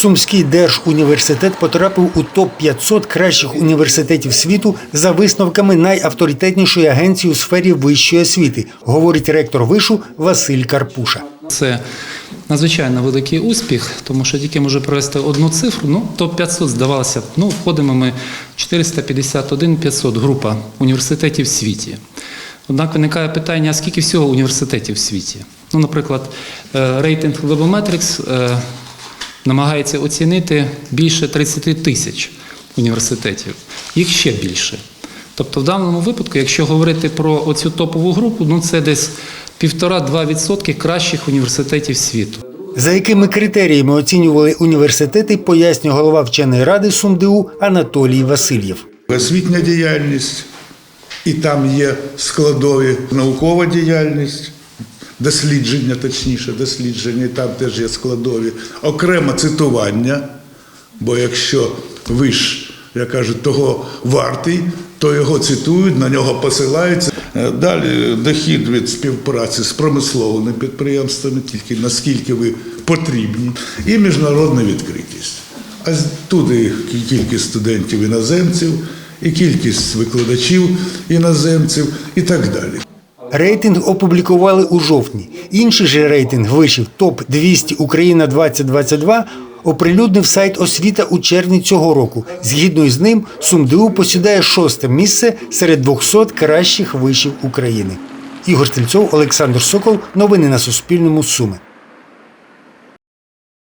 Сумський держуніверситет потрапив у топ 500 кращих університетів світу за висновками найавторитетнішої агенції у сфері вищої освіти, говорить ректор вишу Василь Карпуша. Це надзвичайно великий успіх, тому що тільки може привести одну цифру. Ну, топ-500 здавалося, ну, входимо ми 451-500 група університетів в світі. Однак виникає питання, а скільки всього університетів в світі? Ну, наприклад, е, рейтинг Webometrics е, намагається оцінити більше 30 тисяч університетів. Їх ще більше. Тобто, в даному випадку, якщо говорити про оцю топову групу, ну це десь 1,5-2% кращих університетів світу. За якими критеріями оцінювали університети, пояснює голова вченої ради СумДУ Анатолій Васильєв. освітня діяльність, і там є складові наукова діяльність, дослідження, точніше, дослідження, і там теж є складові, окремо цитування, бо якщо виш, як кажуть, того вартий, то його цитують, на нього посилаються. Е, Далі дохід від співпраці з промисловими підприємствами, тільки наскільки ви потрібні, і міжнародна відкритість. А туди кількість студентів іноземців, і кількість викладачів іноземців, і так далі. Рейтинг опублікували у жовтні. Інший же рейтинг вишів топ 200 Україна 2022 оприлюднив сайт освіта у червні цього року. Згідно із ним, СумДУ посідає шосте місце серед 200 кращих вишів України. Ігор Стрільцов, Олександр Сокол. Новини на Суспільному. Суми.